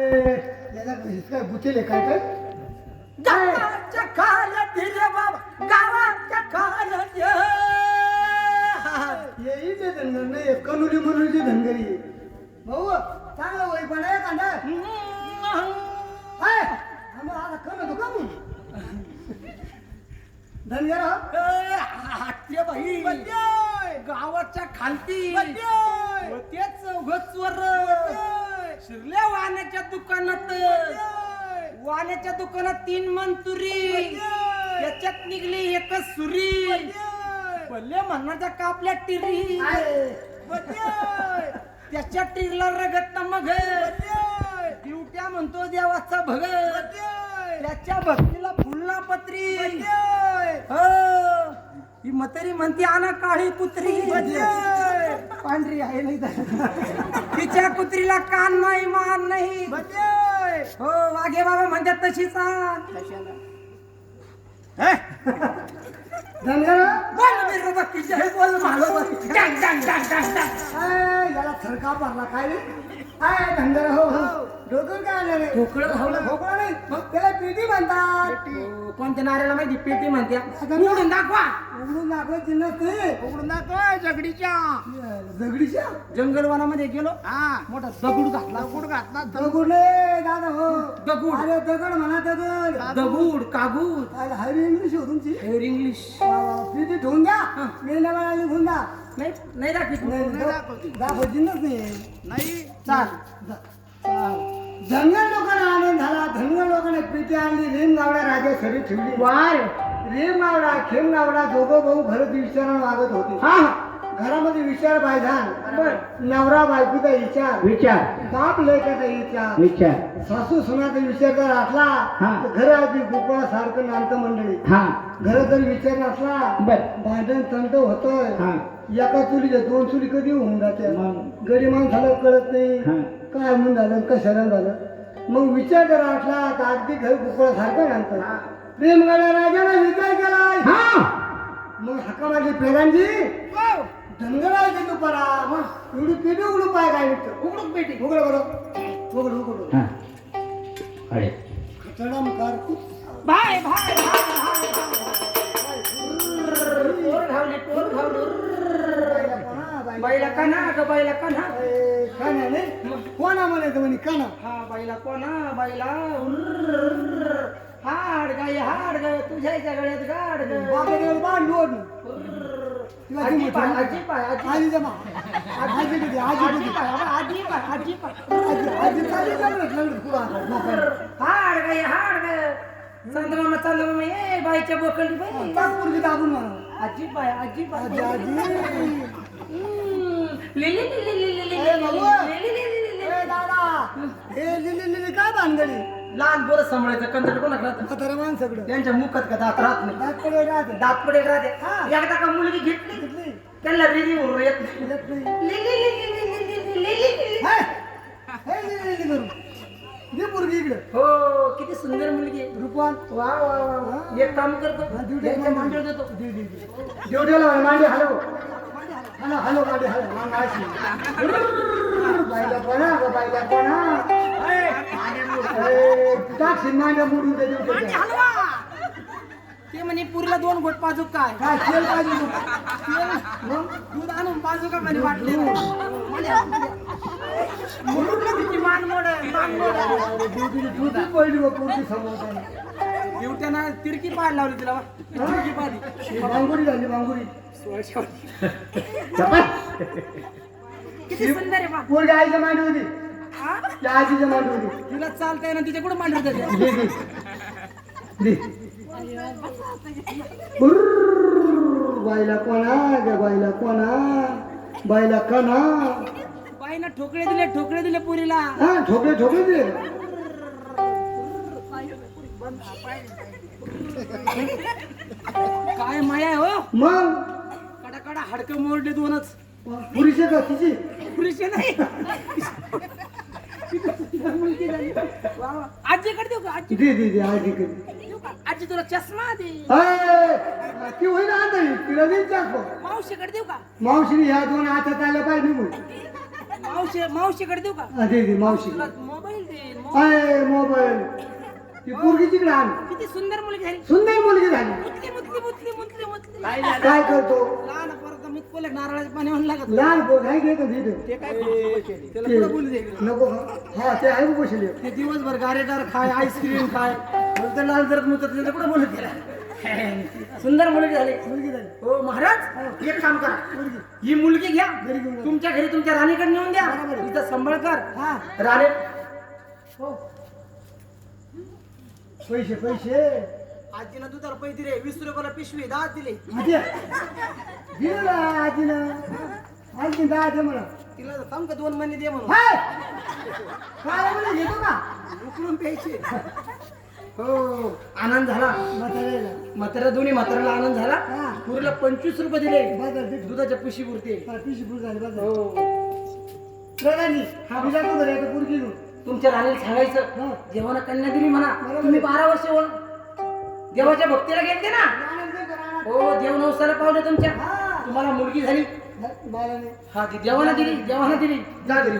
काय गुतेले काय काय गावाच्या खालत रे बाबा गावाच्या खालत. येई ते धनगर नाही कनुली मनुली धनगरी आहे. भाऊ चांगला वय पण आहे कांदा हाय आम्ही आता कमी होतो कमी धनगर हो? हात्या बाई बद्योय! गावाच्या खालती बद्योय! तेच चौघचवर शिरल्या वाण्याच्या दुकानात. वाण्याच्या दुकानात तीन मंतुरी. त्याच्यात निघली एकच सुरी. पल्ले. म्हणण्याच्या कापल्या टिरी. त्याच्या टिरला रगत मग. दिवट्या म्हणतो देवाचा भग. त्याच्या भक्तीला फुलना पत्री हो. ही मतरी म्हणते आना काळी कुत्री. पांढरी आहे नाही तर. तिच्या कुत्रीला कान नाही मान नाही. हो वाघे बाबा म्हणतात तशीच बोल याला थरका भरला काय रे? हाय धनगर हो हो. डोकं काय आलं. ठोकळं नाही. मग? त्याला पेटी म्हणतात. हो, कोणत्या नाऱ्याला माहिती? पेटी म्हणते उघडून दाखवा. उघडून दाखवायची नसते. उघडून दाखवा जगडीच्या दगडीच्या जंगलवनामध्ये गेलो. हा. मोठा दगड घातला. दगड घातला. दगड. दादा हो. दगड. अरे दगड म्हणा दगड. दगूड कागूड हरी इंग्लिश हो तुमची. हेर इंग्लिश. पेटी ठेवून द्या. वेळा निघून द्या. नाही नाही दाखवित नाही नाही नाही. चाल. जा- चाल. धनगर लोकांना आनंद झाला. धनगर लोकांना पेटी आणली. रेम गावडा राजा सरी ठेवली. वार. रेम गावडा खेम गावडा दोघं भाऊ घरात विचारानं वागत होते. हा. घरामध्ये विचार पाहिजे नवरा बायकोचा विचार. विचार. बाप लेकाचा विचार. विचार. सासू सुनाचा विचार जर असला हा. घर आधी गोकुळा सारखं नांदतं मंडळी. हा. घर जर विचार बर. भांडण तंट होतोय. हा. एका चुलीच्या दोन चुली कधी होऊन जाते? गडी माणसाला कळत नाही. हा. काय म्हणून झालं? कशाला झालं? मग विचार जर असला तर अगदी घर गोकुळा सारखं नांदतं प्रेमगाड्या राजाने विचार केला हा. मग हक्का माझी प्रेमांजी धनगराची तू परा मग एवढी पेटी उघडू पाय काय निघतं उघडून पेटी उघड बरं उघड उघड हा अरे खतडम कारकू भाय भाय टोर धावली टोर धावली बाईला कना ग बाईला कना काना नाही कोणा म्हणायचं म्हणे काना हा बाईला कोणा बाईला. हाड गाय हाड ग तुझ्या गळ्यात गाड ग बाबा बाण लोड तिला आजी पाय आजी पाय आजी आजी जमा आजी किती आजी आजी किती पाय अबे, आजी पाय आजी पाय. आजी आजी चालली चालली चालली पुढं आता, नका. हाड गाय हाड ग. चंद्रमा चंद्रमा ये बाईच्या बोकडी बाई. दाबून म्हणा आजी पाय आजी पाय. आजी आजी. लिली लिली लिली लिली ए. लिली लिली लिली. ए, दादा. लिली लिली काय भानगडी? लहान बोरं सांभाळायचं कंदड कोणाकडे राहतं? म्हातारा माणसाकडं त्यांच्या मुखात का दात राहत नाही दात पडे राहते दात पडेल राहते हा. एकदा का मुलगी घेतली किती? त्यांना रिली उर येत नाही. येत नाही. लिली लिली लिली लिली लिली लिली. हे? लिली लिली करू दे पोरगी इकडे किती सुंदर मुलगी आहे. रुपवान वा वा वा वा. एक काम करतो ड्युटी यांच्या मांडीवर देतो दे दे दे ड्युटीला म्हणे, मांडी हलव हॅलो हॅलो मांडी हलव मांडी अशी. बाईला कोणा गं बाईला कोणा ए, टाकशील मांड्या मोडून त्या मांडी ड्युटीच्या. हलवा ते म्हणे पुरीला दोन घोट पाजू काय काय तेल पाहिजे तुला? तेल, मग दूध आणून पाजू का म्हणे वाटले म्हणून तिची मान मोड आहे, मान मोड आहे. अरे, ड्युटीची ड्युटी पडली बघ पोरगी. दिवट्यानं तिरकी पाड लावली तिला वा. तिरकी पाडी ही बांगुरी झाली बांगुरी किती सुंदर आहे बा पोरगी आईच्या मांडी होती? त्या आजीच्या मांडी तिला चालता येणं तिच्या कुठं दे दे. दे. बुर्र, बाईला कोणा ग बाईला कोणा? कणा? बाईनं ठोकळे दिले ठोकळे दिले पुरीला. हा ठोकले ठोकले दे काय माया आहे हो? मग? कडा कडा हाडकं मोडले दोनच. पुरीचे का तिची? पुरुष नाही. आजीकडे देऊ का? आजी दे दे दे आजी कडे देऊ का? आजी तुला चष्मा दे. अय, ती होईना आता ही, तिला दे चाकू मावशीकडे देऊ का? मावशीने ह्या दोन हातात आल्या पाहिजे मावशी मावशीकडे देऊ का? हा, दे दे मावशी तुला मोबाईल दे अय मोबाईल. ती पोरगी तिकडे आण. किती सुंदर मुलगी झाली. सुंदर मुलगी झाली. मुतली मुतली मुतली मुतली. मुतली काय करतो? लहान परत मी पोले नारळाच्या पाण्यावर लागत लहान पोर काय घेतो तिथे ते. काय त्याला पुढं बोलू दे. नको हा ते आहे बसले. ते दिवसभर गारेगार खाय आईस्क्रीम खाय. नंतर लाल जरत मुतत त्याचं कुठं बोलत गेला सुंदर मुलगी झाली. मुलगी झाली. हो महाराज एक काम करा. ही मुलगी घ्या. घरी घेऊन जा. तुमच्या घरी तुमच्या राणीकडे नेऊन द्या. तिचा सांभाळ कर. हा. राणे. हो. पैसे पैसे. आजीनं दुधाला पैसे दिले वीस रुपयाला पिशवी दहा दिले. आजी दिलं ना आजीनं. आणखी दहा दे मला तिला थांब का दोन महिने दे म्हणून. हाय! काय म्हणे घेतो का? उकळून प्यायचे. हो. आनंद झाला. म्हाताऱ्याला म्हातारा दोन्ही म्हाताऱ्याला आनंद झाला. हा. पुरीला पंचवीस रुपये दिले. दे. दुधाच्या पिशी पुरते. हा, पिशी फुल झाली बाजार. हो. प्रधानी हा. जातो घरी आता पोरगी घेऊन. तुमच्या राणीला सांगायचं. हा. जेव्हा कन्या दिली म्हणा. तुम्ही बारा वर्ष ओळ देवाच्या भक्तीला गेलते ना. हो देव नवसाला पावले तुमच्या. हा. तुम्हाला मुलगी झाली. मला नाही हा ती देवानं दिली देवानं दिली. जा घरी.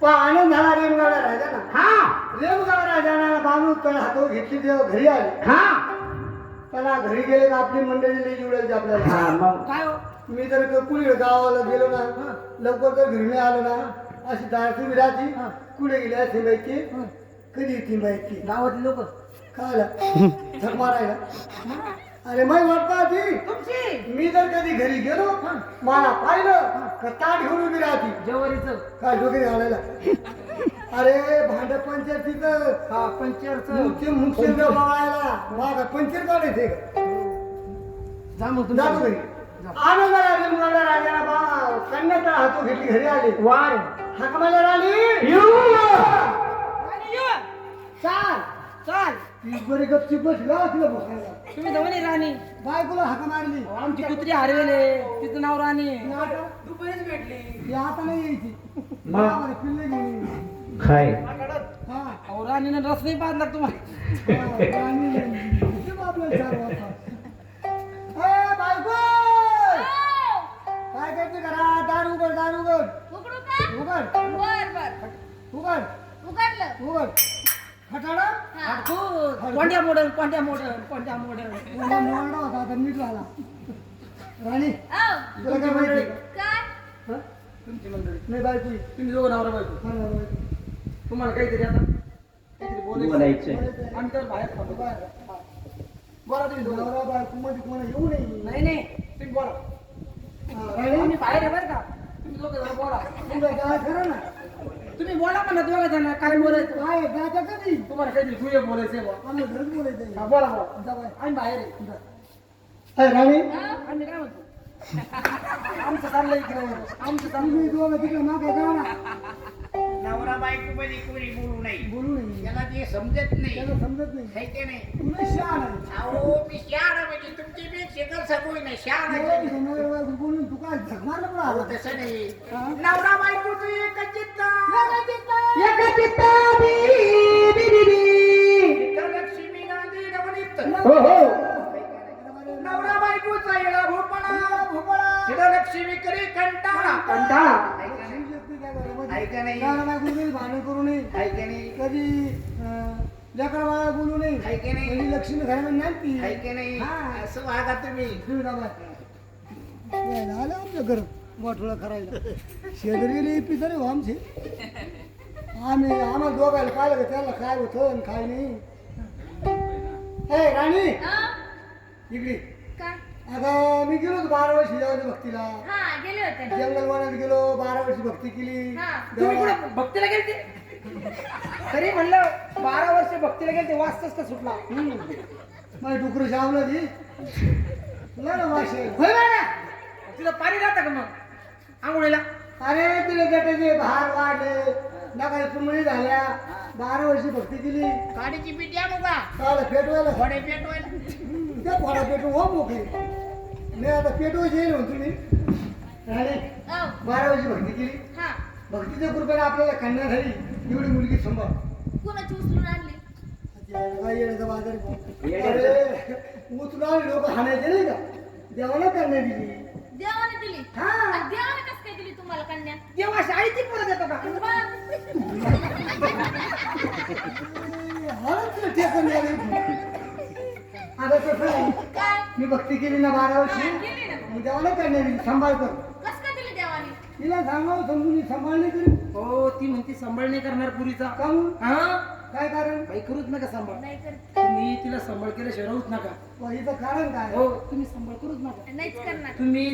पण आनंद झाला रेमगाडा राजाना हा. रेमगाडा राजाना बांधून त्याला हातो घेतली देव घरी आले. हा. त्याला घरी गेले का आपली मंडळी लई उडेल आपल्याला. मग? काय हो? मी क- कुणी गावाला गेलो ना लवकर जर घरी नाही आलो ना. अशी दार तुम्ही राहती. कुठे गेली असे माहिती कधी येते माहिती गावातले लोक? खायला झक मारायला. अरे पाहती. तुमची. मी जर कधी घरी गेलो मला पाहिलं का ताट घेऊन उभी राहती. जेवारीच. काय डोकरी घालायला अरे भांड पंचायतीचं. हा पंचरच मुख्य बघायला माझा पंचर काढायचे जा मग जातो घरी. आनंद राजा राजाला बा कन्याचा हातो घेतली घरी आले. वार. हाक मला राणी चाल. चाल. ती बरी गपची बसला तिला बसायला. तुम्ही नये राणी. बायकोला हाक मारली. आमची कुत्री हरवेले तिचं नाव राणी दुपारीच भेटली. ती आता नाही यायची. गावाला पिल्ले घेऊन येईल. काय? हा. अहो राणीनं रस नाही तुम्हाला. हा. किती चार वाजता. ए, बायको! काय करते घरा दार उघड दार उघड. उघडू का? उघड. बर बर. उघड. उघडलं. उघड. कोंड्या मोडल कोंड्या मोडल कोंड्या मोडल. तुला मोडला होता आता नीट झाला. राणी तुला काय हं? तुमची मंडळी. नाही बायको तुम्ही दोघं नवरा बायको. हा, बायको. तुम्हाला काहीतरी आता काहीतरी बोलायचं. बोलायचंय आम्ही तर बाहेर थांबलो बोला तुम्ही दोघं. नवरा बायको मध्ये कोणा येऊ नये. नाही नाही. तुम्ही बोला. हा, राणी. आम्ही बाहेर आहे बरं का. तुम्ही दोघं बोला. तुला काय खरं ना? तुम्ही बोला म्हणा दोघं जण काय बोलायचं? काय जायचं कधी? तुम्हाला काहीतरी गुहे बोलायचंय बुवा. घरच बोलायचं हा, बोला बोला जा बाय. आम्ही बाहेर आहे. जा. राणी? आम्ही काय म्हणतो? आमचं चाललंय इकडे आमचं चाललंय. तुम्ही दोघं तिकडे मागे जा ना. नवरा बायको मध्ये कोणी बोलू नाही बोलू नये. त्याला ते समजत नाही. त्याला समजत नाही. है की नाही? तुम्ही शहाण आहे. अहो मी शहाणा म्हणजे तुमची बी शेकर सगोय नाही शहाणा एवढं तुझं नवरा बायको बोलून तू काय झक मारलं पण आला तसं नाही. हा? नवरा बायकोचं एकच चित्त. लक्ष्मी गांधी नवनीत. हो हो. नवरा बायकोचा येळा भोपळा. तिथं लक्ष्मी करी कंटाळा. कंटाळा. आहे का नाही. भांडण करू नये आहे का नाही. कधी लेकर बाळा बोलू नये. आहे की नाही? कधी लक्ष्मी घरामध्ये नाही आहे की नाही? हा. असं वागा तुम्ही. आलं आमच्या घर. वाटोळा करायला. शेजारी गेली पितरे हो आमचे. आम्ही आम्हाला दोघायला पाहिलं का त्याला काय होतं आणि काय नाही? हे राणी! इकडे. काय? आता मी गेलो होतो बारा वर्षी जेव्हा भक्तीला. हा गेले होते. जंगलवनात गेलो बारा वर्षी भक्ती केली. हा. तुम्ही देवा- कुठं भक्तीला गेलते? तरी म्हणलं बारा वर्ष भक्तीला गेलते वाचतच का सुटला? माझी डुकरं शावलं ती. तुला ना वाशे होय तिला पाणी राहतं का मग? आंघोळीला. अरे तिला जटाचे भार वाढले नका तुमणी झाल्या. बारा वर्षी भक्ती केली गाडीची पिटी आणू का काल पेटवायला. थोडे पेटवायला. त्या फोडा पेटू हो मोके मी आता पेटवायची येईल म्हणतो मी राणे औ बारा वर्षी भक्ती केली. हा. भक्तीच्या कृपेने आपल्याला कन्या झाली. एवढी मुलगी संभाळ. कोणाची उचलून आणली? काय येण्याचा बाजार. अरे उचलून लोक हाणायचे नाही का? देवाला कन्या दिली. देवाने दिली? हा. देवाने कस काय दिली तुम्हाला कन्या? देवा शाळेची परत येतो का? आता कसं मी भक्ती केली ना बारा वर्षी. देवाला करणार सांभाळ कर. कस काय दिली देवाने? तिला सांगावं समजून सांभाळ नाही करी हो ती म्हणते सांभाळ नाही करणार पुरीचा. काहून हा? काय कारण? बाई करूच नका सांभाळ. नाही करत. तुम्ही तिला सांभाळ केल्याशिवाय राहूच नका. हिचं कारण काय? हो. तुम्ही सांभाळ करूच नका. नाहीच करणार. तुम्ही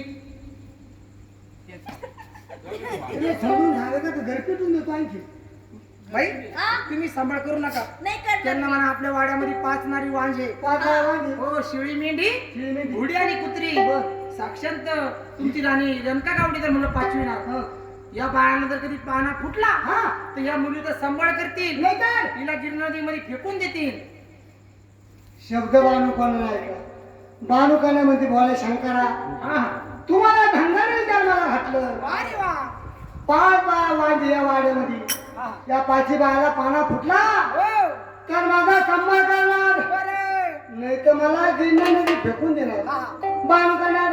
तिला समजून सांगायचं तर घर पेटून देतो आणखी. बाई हा? तुम्ही सांभाळ करू नका. नाही करणार त्यांना म्हणा आपल्या वाड्यामध्ये पाच नारी वांजे. पाच वेळा वांगी, हो शिळी मेंढी शिळी मेंढी. घोडी आणि कुत्री. बर. साक्षात तुमची राणी रनका गावडी तर म्हणलं पाचवी ना हं. या बाळानं जर कधी पाना फुटला हा. तर या मुलीचा सांभाळ करतील नाही तर तिला गिरणा नदीमध्ये फेकून देतील शब्द बानुकानं नाही का बानुकानं म्हणते भोळ्या शंकरा हा. तुम्हाला धंदाने जन्माला घातलं वा रे वा. पाच बा वांगे या वाड्यामध्ये हा. या पाची बाळाला पाना फुटला हो. तर माझा सांभाळ करणार. नाही तर मला गिरणा नदी फेकून देणार. बानुकानं